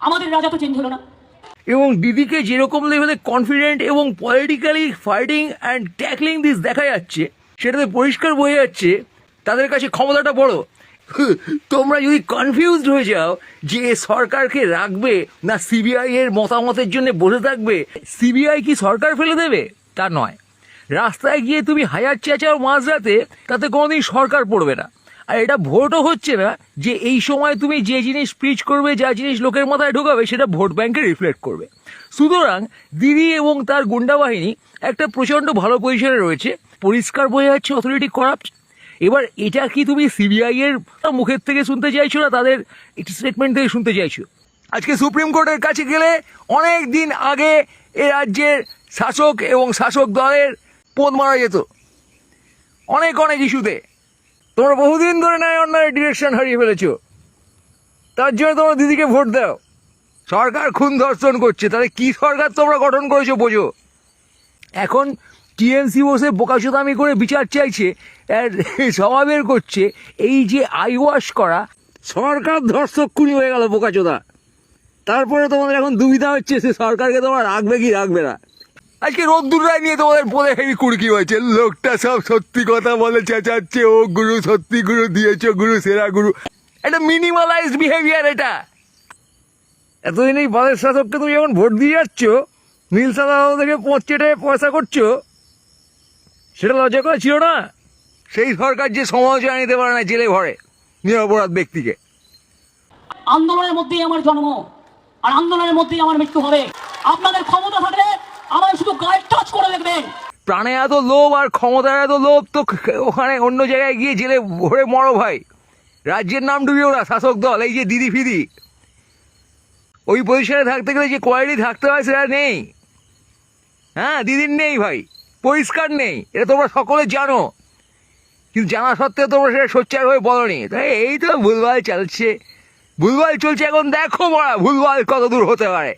বাঙালির রাজা তো চেঞ্জ হলো না। এবং দিদিকে যেরকম লেভেলে কনফিডেন্ট এবং politically fighting and tackling this দেখা যাচ্ছে, সেটাতে পরিষ্কার বোঝা যাচ্ছে, তাদের কাছে ক্ষমতাটা বড়। তোমরা যদি কনফিউজড হয়ে যাও যে সরকারকে রাখবে না সিবিআই এর মতামতের জন্য বসে থাকবে সিবিআই কি সরকার ফেলে দেবে? তা নয়। রাস্তায় গিয়ে তুমি হাজার চেঁচাও মাঝরাতে, তাতে কোনোদিন সরকার পড়বে না। আর এটা ভোটও হচ্ছে না যে এই সময় তুমি যে জিনিস প্রিচ করবে, যা জিনিস লোকের মাথায় ঢোকাবে, সেটা ভোট ব্যাংকে রিফ্লেক্ট করবে। সুতরাং দিদি এবং তার গুন্ডা বাহিনী একটা প্রচণ্ড ভালো পজিশনে রয়েছে। পরিষ্কার বোঝা যাচ্ছে অথরিটি করাপ্ট এবার এটা কি তুমি সিবিআই এর মুখের থেকে শুনতে চাইছো না তাদের স্টেটমেন্ট থেকে শুনতে চাইছো? আজকে সুপ্রিম কোর্টের কাছে গেলে অনেক দিন আগে এ রাজ্যের শাসক এবং শাসক দলের পোদ মারা যেত। অনেক অনেক ইস্যুতে। তোমরা বহুদিন ধরে ন্যায় অন্যায় ডিরেকশন হারিয়ে ফেলেছো। তার জন্য তোমরা দিদিকে ভোট দাও। সরকার খুন ধর্ষণ করছে, তাহলে কি সরকার তোমরা গঠন করেছ বোঝো? এখন টিএমসি বসে বোকাচোদামি করে বিচার চাইছে, আর সভা বের করছে, এই যে আই ওয়াশ করা, সরকার ধর্ষক খুনি হয়ে গেল বোকাচোদা। তারপরে তোমাদের এখন দুবিধা হচ্ছে, সে সরকারকে তোমরা রাখবে কি রাখবে না। আজকে রোদ্দুর রায় নিয়ে তোমাদের পদে হেভি কুড়কি হয়েছে। লোকটা সব সত্যি কথা বলে চেঁচাচ্ছে। ও গুরু সত্যি গুরু, দিয়েছ গুরু, সেরা গুরু। এটা মিনিমালাইজ বিহেভিয়ার এটা। এতদিন এই বালের শাসককে তুমি যখন ভোট দিয়ে যাচ্ছ, নীল সাদা থেকে পঁচেটে পয়সা করছ, সেটা লজ্জা করা ছিল না? সেই সরকার যে সমালোচনা নিতে পারে না জেলে ভরে নিরপরাধ ব্যক্তিকে। আন্দোলনের মধ্যেই আমার জন্ম, আর আন্দোলনের মধ্যেই আমার মৃত্যু হবে। আপনাদের ক্ষমতা থাকলে আমার শুধু গায়ে টাচ করে প্রাণে এত লোভ আর ক্ষমতার এত লোভ, তো ওখানে অন্য জায়গায় গিয়ে জেলে ভরে মরো ভাই। রাজ্যের নাম ডুবিও না শাসক দল, এই যে দিদি ফিদি। ওই পজিশনে থাকতে গেলে যে কোয়ালিটি থাকতে হয়, সেটা নেই। হ্যাঁ দিদির নেই ভাই, পরিষ্কার নেই, এটা তোমরা সকলে জানো। কিন্তু জানা সত্ত্বেও তোমরা সেটা সোচ্চার হয়ে বলনি। তাই এই তো ভুলভাল চলছে। ভুলভাল চলছে, এখন দেখো মরা ভুলভাল কত দূর হতে পারে।